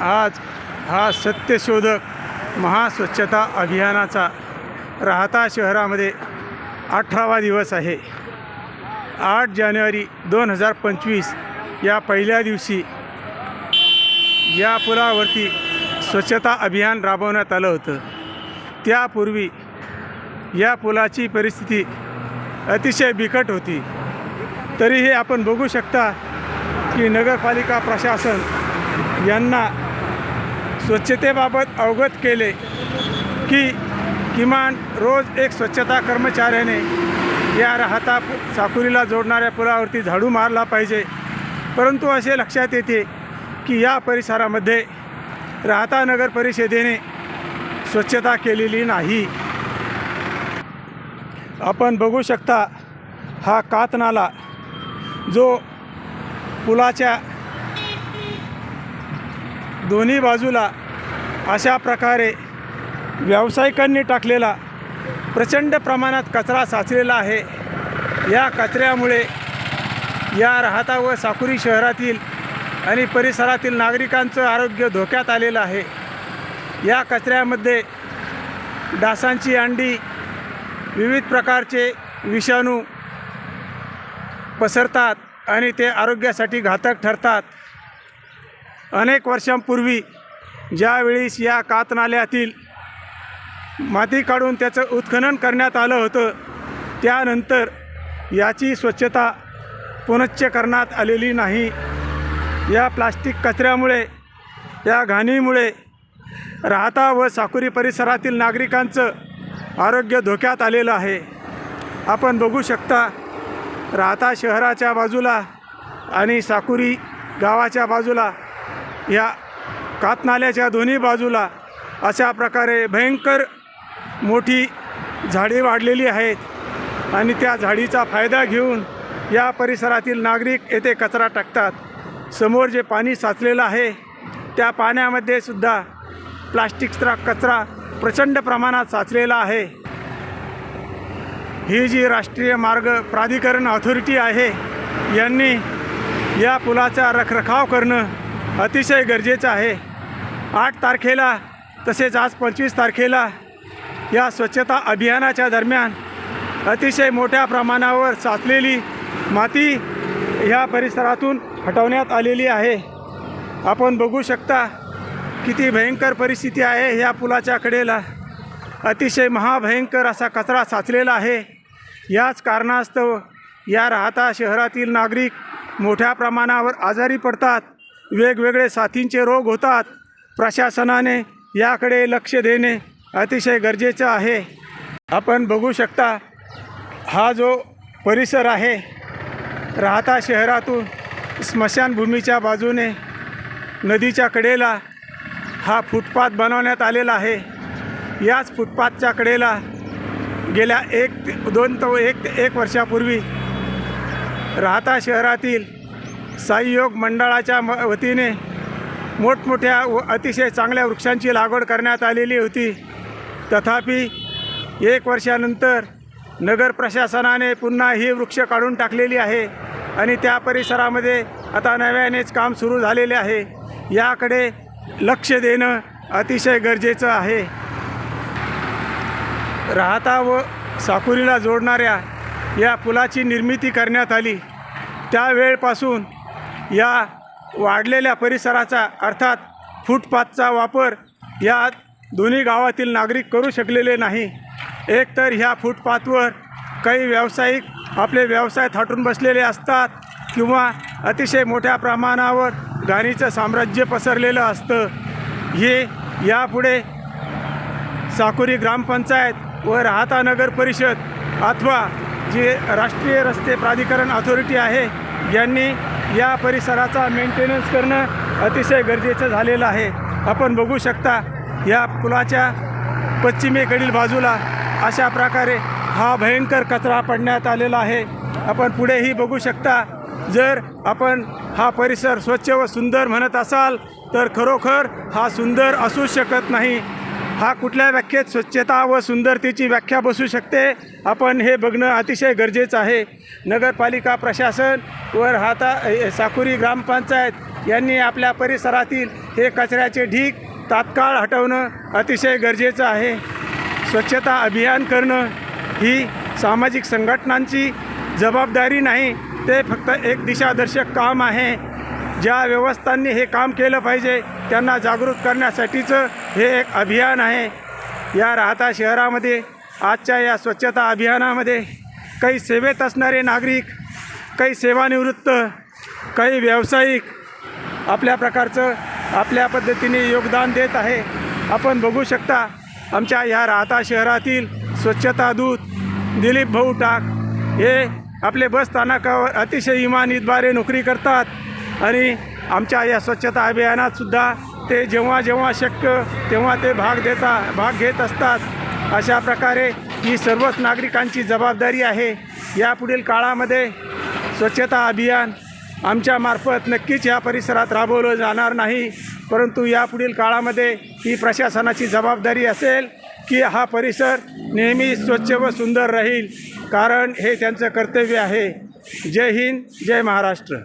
आज हा सत्यशोधक महास्वच्छता अभियानाचा राहता शहरामध्ये अठरावा दिवस आहे. आठ जानेवारी दोन हजार पंचवीस या पहिल्या दिवशी या पुलावरती स्वच्छता अभियान राबवण्यात आलं होतं. त्यापूर्वी या पुलाची परिस्थिती अतिशय बिकट होती. तरीही आपण बघू शकता की नगरपालिका प्रशासन यांना स्वच्छतेबाबत अवगत केले की किमान रोज एक स्वच्छता कर्मचाऱ्याने या राहता साकुरीला जोडणाऱ्या पुलावरती झाडू मारला पाहिजे. परंतु असे लक्षात येते की या परिसरामध्ये राहता नगर परिषदेने स्वच्छता केलेली नाही. आपण बघू शकता हा कातनाला जो पुलाच्या दोन्ही बाजूला अशा प्रकारे व्यावसायिकांनी टाकलेला प्रचंड प्रमाणात कचरा साचलेला आहे. या कचऱ्यामुळे या राहता व साकुरी शहरातील आणि परिसरातील नागरिकांचं आरोग्य धोक्यात आलेलं आहे. या कचऱ्यामध्ये डासांची अंडी विविध प्रकारचे विषाणू पसरतात. आणि ते आरोग्यासाठी घातक ठरतात. अनेक वर्षांपूर्वी ज्यावेळेस या कातनाल्यातील माती काढून त्याचं उत्खनन करण्यात आलं होतं त्यानंतर याची स्वच्छता पुनश्च करण्यात आलेली नाही. या प्लास्टिक कचऱ्यामुळे या घाणीमुळे राहता व साकुरी परिसरातील नागरिकांचं आरोग्य धोक्यात आलेलं आहे. आपण बघू शकता राहता शहराच्या बाजूला आणि साकुरी गावाच्या बाजूला या कातनाल्याच्या दोन्ही बाजूला अशा प्रकारे भयंकर मोठी झाडे वाढलेली आहेत. आणि त्या झाडीचा फायदा घेऊन या परिसरातील नागरिक येथे कचरा टाकतात. समोर जे पाणी साचलेलं आहे त्या पाण्यामध्ये सुद्धा प्लास्टिकचा कचरा प्रचंड प्रमाणात साचलेला आहे. ही जी राष्ट्रीय मार्ग प्राधिकरण ऑथॉरिटी आहे यांनी या पुलाचा रखरखाव करणं अतिशय गरजेचं आहे. आठ तारखेला तसेच आज पंचवीस तारखेला या स्वच्छता अभियानाच्या दरम्यान अतिशय मोठ्या प्रमाणावर साचलेली माती ह्या परिसरातून हटवण्यात आलेली आहे. आपण बघू शकता किती भयंकर परिस्थिती आहे ह्या पुलाच्या कडेला. अतिशय महाभयंकर असा कचरा साचलेला आहे. याच कारणास्तव या राहता शहरातील नागरिक मोठ्या प्रमाणावर आजारी पडतात. वेगवेगळे साथींचे रोग होतात. प्रशासनाने याकडे लक्ष देणे अतिशय गरजेचं आहे. आपण बघू शकता हा जो परिसर आहे राहता शहरातून स्मशानभूमीच्या बाजूने नदीच्या कडेला हा फुटपाथ बनवण्यात आलेला आहे. याच फुटपाथच्या कडेला गेल्या एक ते- दोन तो एक ते एक वर्षापूर्वी राहता शहरातील साईयोग मंडळाच्या म वतीने मोठमोठ्या व अतिशय चांगल्या वृक्षांची लागवड करण्यात आलेली होती. तथापि एक वर्षानंतर नगर प्रशासनाने पुन्हा ही वृक्ष काढून टाकलेली आहे आणि त्या परिसरामध्ये आता नव्यानेच काम सुरू झालेले आहे. याकडे लक्ष देणं अतिशय गरजेचं आहे. राहता व साकुरीला जोडणाऱ्या या पुलाची निर्मिती करण्यात आली. त्यावेळपासून या वाढलेल्या परिसराचा अर्थात फुटपाथचा वापर या दोन्ही गावातील नागरिक करू शकलेले नाही. एकतर ह्या फुटपाथवर काही व्यावसायिक आपले व्यवसाय थाटून बसलेले असतात किंवा अतिशय मोठ्या प्रमाणावर गाणीचं साम्राज्य पसरलेलं असतं. हे यापुढे साकुरी ग्रामपंचायत व राहता नगर परिषद अथवा जे राष्ट्रीय रस्ते प्राधिकरण ऑथॉरिटी आहे यांनी या परिसराचा मेंटेनन्स करणं अतिशय गरजेचं झालेलं आहे. आपण बघू शकता या पुलाच्या पश्चिमेकडील बाजूला अशा प्रकारे हा भयंकर कचरा पडण्यात आलेला आहे. आपण पुढेही बघू शकता जर आपण हा परिसर स्वच्छ व सुंदर म्हणत असाल तर खरोखर हा सुंदर असू शकत नाही. हा कुठल्या व्याख्येत स्वच्छता व सुंदरतेची व्याख्या बसू शकते? आपण हे बघणं अतिशय गरजेचं आहे. नगरपालिका प्रशासन व राहता ए- साकुरी ग्रामपंचायत यांनी आपल्या परिसरातील हे कचऱ्याचे ढीग तात्काळ हटवणं अतिशय गरजेचं आहे. स्वच्छता अभियान करणं ही सामाजिक संघटनांची जबाबदारी नाही ते फक्त एक दिशादर्शक काम आहे. ज्या व्यवस्थांनी हे काम केलं पाहिजे त्यांना जागृत करण्यासाठीचं हे एक अभियान आहे. या राहता शहरामध्ये आजच्या या स्वच्छता अभियानामध्ये काही सेवेत असणारे नागरिक काही सेवानिवृत्त काही व्यावसायिक आपल्या प्रकारचं आपल्या पद्धतीने योगदान देत आहे. आपण बघू शकता आमच्या ह्या राहता शहरातील स्वच्छता दूत दिलीप भाऊ टाक हे आपले बस स्थानकावर अतिशय इमानीद्वारे नोकरी करतात. आणि आमच्या या स्वच्छता अभियानातसुद्धा ते जेव्हा जेव्हा शक्य तेव्हा ते भाग देता भाग घेत असतात. अशा प्रकारे ही सर्वच नागरिकांची जबाबदारी आहे. यापुढील काळामध्ये स्वच्छता अभियान आमच्यामार्फत नक्कीच या परिसरात राबवलं जाणार नाही. परंतु यापुढील काळामध्ये ही प्रशासनाची जबाबदारी असेल की हा परिसर नेहमी स्वच्छ व सुंदर राहील. कारण हे त्यांचं कर्तव्य आहे. जय हिंद जय महाराष्ट्र.